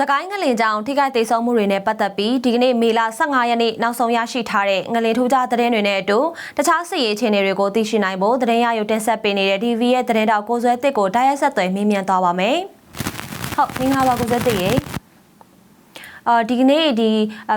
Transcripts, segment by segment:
စကိုင်းငလင်ကြောင်ထိခိုက်ဒေဆုံးမှုတွေနဲ့ပတ်သက်ပြီးဒီကနေ့မေလ15ရက်နေ့နောက်ဆုံးရရှိထားတဲ့ငလင်ထူးခြားသတင်းတွေနဲ့အတူတခြားစစ်ရေးအခြေအနေတွေကိုသိရှိနိုင်ဖို့သတင်းရယူတင်ဆက်ပေးနေတဲ့ TV ရဲ့သတင်းတောက်ကိုစွဲတစ်ကိုတိုက်ရိုက်ဆက်သွယ်မေးမြန်းသွားပါမယ်။ဟုတ်မင်္ဂလာပါကိုစွဲတစ်ရေ။အော်ဒီကနေ့ဒီ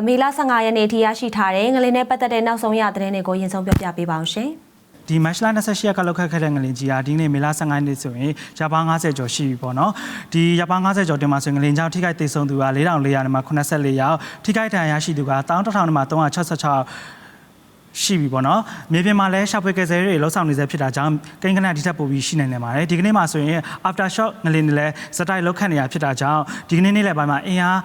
မေလ15ရက်နေ့ထိရရှိထားတဲ့ငလင်နဲ့ပတ်သက်တဲ့နောက်ဆုံးရသတင်းတွေကိုရင်ဆုံးပြောပြပေးပါအောင်ရှင်။ ဒီမတ်လ28ရက်ကလောက်ခတ်ခဲ့တဲ့ငလင်ကြီးဟာဒီနေ့မေလ15ရက်နေ့ဆိုရင်ရပါ90ကျော်ရှိပြီပေါ့နော်ဒီရပါ90ကျော်တင်မှာဆိုရင်ငလင်ကြောင့်ထိခိုက်ဒေဆုံးသူက4400နဲ့မှ84ယောက်ထိခိုက်ဒဏ်ရာရရှိသူက11000နဲ့မှ366ရှိပြီပေါ့နော်မြေပြင်မှာလည်းရှာဖွေကယ်ဆယ်ရေးတွေလှုပ်ဆောင်နေစေဖြစ်တာကြောင့်ကိန်းကနဒီထက်ပိုပြီးရှိနိုင်နေပါတယ်ဒီကနေ့မှာဆိုရင် after shock ငလင်တွေလည်းစတိုက်လောက်ခတ်နေရဖြစ်တာကြောင့်ဒီကနေ့နေ့လယ်ပိုင်းမှာအင်အား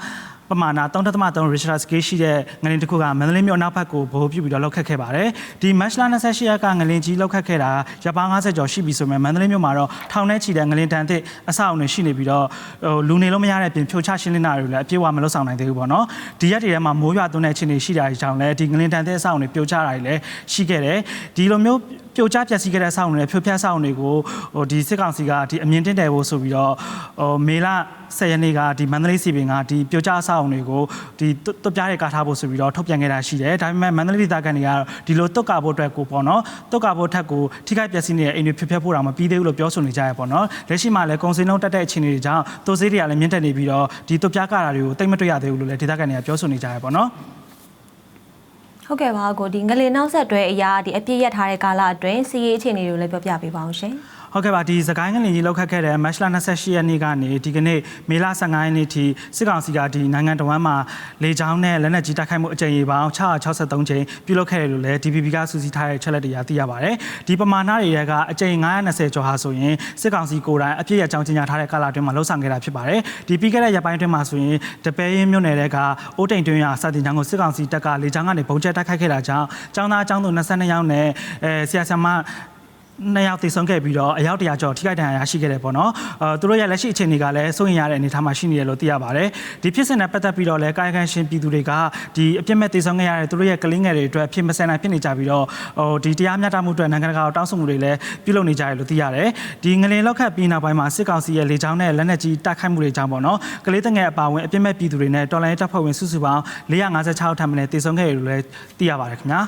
ပမာဏ3.3 Richter scale ရှိတဲ့ငလင်တစ်ခုကမန္တလေးမြို့အနောက်ဘက်ကိုဗဟိုပြုပြီးတော့လောက်ခတ်ခဲ့ပါတယ်။ဒီမတ်လ28ရက်ကငလင်ကြီးလောက်ခတ်ခဲ့တာရပါ90ကျော်ရှိပြီဆိုပေမဲ့မန္တလေးမြို့မှာတော့ထောင်နဲ့ချီတဲ့ငလင်တန်သစ်အဆောက်အအုံတွေရှိနေပြီးတော့ဟိုလူနေလို့မရတဲ့ပြင်ဖြိုချရှင်းလင်းတာတွေလည်းအပြည့်အဝမလုပ်ဆောင်နိုင်သေးဘူးပေါ့နော်။ဒီရက်တွေထဲမှာမိုးရွာသွန်းတဲ့အခြေအနေရှိတာကြောင့်လည်းဒီငလင်တန်သစ်အဆောက်အုံတွေပြိုကျတာတွေလည်းရှိခဲ့တယ်။ဒီလိုမျိုး ပြိုကျပျက်စီးခဲ့တဲ့ဆောက်အုံတွေဖြိုဖျက်ဆောက်အုံတွေကိုဟိုဒီစစ်ကောင်စီကဒီအမြင့်တင်တယ်ဖို့ဆိုပြီးတော့ဟိုမေလ10ရက်နေ့ကဒီမန္တလေးစီပင်ကဒီပြိုကျဆောက်အုံတွေကိုဒီတွတ်ပြားတွေကာထားဖို့ဆိုပြီးတော့ထုတ်ပြန်ခဲ့တာရှိတယ်ဒါပေမဲ့မန္တလေးဒေသခံတွေကတော့ဒီလိုတွတ်ကာဖို့အတွက်ကိုပေါ့နော်တွတ်ကာဖို့ထက်ကိုထိခိုက်ပျက်စီးနေတဲ့အိမ်တွေဖြိုဖျက်ဖို့တောင်မပြီးသေးဘူးလို့ပြောဆိုနေကြရပေါ့နော်လက်ရှိမှာလည်းကုန်စည်နှုန်းတက်တဲ့အခြေအနေတွေကြောင့်တိုးဈေးတွေကလည်းမြင့်တက်နေပြီးတော့ဒီတွတ်ပြားကာတာတွေကိုတိတ်မတွေ့ရသေးဘူးလို့လည်းဒေသခံတွေကပြောဆိုနေကြရပေါ့နော် ဟုတ်ကဲ့ပါကိုဒီငလင်နောက်ဆက်တွဲအရာဒီအပြည့်ရထားတဲ့ကာလအတွင်းစီးရေးအခြေအနေတွေကိုလည်းပြောပြပေးပါအောင်ရှင်ဟုတ်ကဲ့ပါဒီစကိုင်းငလင်ကြီးလောက်ခတ်ခဲ့တဲ့မတ်လ28ရက်နေ့ကနေဒီကနေ့မေလ15ရက်နေ့ထိစစ်ကောင်စီကဒီနိုင်ငံတော်ဝန်မှာလေကြောင်းနဲ့လက်နက်ကြီးတိုက်ခိုက်မှုအကြိမ်ရေပေါင်း663ကြိမ်ပြုလုပ်ခဲ့တယ်လို့လည်း DPP ကစူးစီးထားတဲ့ချက်လက်တွေကသိရပါတယ်ဒီပမာဏတွေကအကြိမ်920ကျော်ဟာဆိုရင်စစ်ကောင်စီကိုယ်တိုင်အပြည့်အကြောင်းကြီးညာထားတဲ့ကာလအတွင်းမှာလှုပ်ဆောင်ခဲ့တာဖြစ်ပါတယ်ဒီပြီးခဲ့တဲ့ရက်ပိုင်းအတွင်းမှာဆိုရင်တပယ်ရင်းမြို့နယ်တွေကအိုးတိန်တွင်းရစတင်ချောင်းကိုစစ်ကောင်စီတပ်ကလေကြောင်းကနေပုံကျဲတိုက်ခိုက်ခဲ့တာကြောင့်ចောင်းသားចောင်းသူ22ယောက်နဲ့အဲဆရာဆရာမ နှစ်ယောက်တည်ဆုံးခဲ့ပြီးတော့အယောက်တရာကျော်ထိခိုက်ဒဏ်ရာရရှိခဲ့တယ်ပေါ့နော်အဲသူတို့ရဲ့လက်ရှိအခြေအနေကလည်းစိုးရင်ရတဲ့အနေအထားမှာရှိနေတယ်လို့သိရပါတယ်ဒီဖြစ်စဉ်နဲ့ပတ်သက်ပြီးတော့လည်းကာယကံရှင်ပြည်သူတွေကဒီအပြစ်မဲ့တည်ဆုံးခဲ့ရတဲ့သူတို့ရဲ့ကလင်းငယ်တွေအတွက်ဖြစ်မဆန်နိုင်ဖြစ်နေကြပြီးတော့ဟိုဒီတရားမျှတမှုအတွက်နိုင်ငံတကာတောင်းဆိုမှုတွေလည်းပြုလုပ်နေကြတယ်လို့သိရတယ်ဒီငလင်လောက်ခတ်ပြီးနောက်ပိုင်းမှာစစ်ကောင်စီရဲ့လေကြောင်းနဲ့လက်နက်ကြီးတိုက်ခိုက်မှုတွေကြောင့်ပေါ့နော်ကလေးတငယ်အပါအဝင်အပြစ်မဲ့ပြည်သူတွေနဲ့တော်လိုင်းတပ်ဖွဲ့ဝင်စုစုပေါင်း456ထပ်မံတည်ဆုံးခဲ့တယ်လို့လည်းသိရပါတယ်ခင်ဗျာ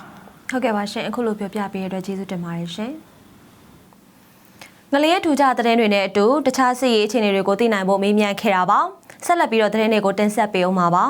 ဟုတ်ကဲ့ပါရှင်အခုလိုပြောပြပေးတဲ့အတွက်ကျေးဇူးတင်ပါတယ်ရှင် ငလျက်ထူကြသတင်းတွေနဲ့အတူတခြားစစ်ရေးအခြေအနေတွေကိုသိနိုင်ဖို့မေးမြန်းခဲ့တာပါဆက်လက်ပြီးတော့သတင်းတွေကိုတင်ဆက်ပေးအောင်ပါပါ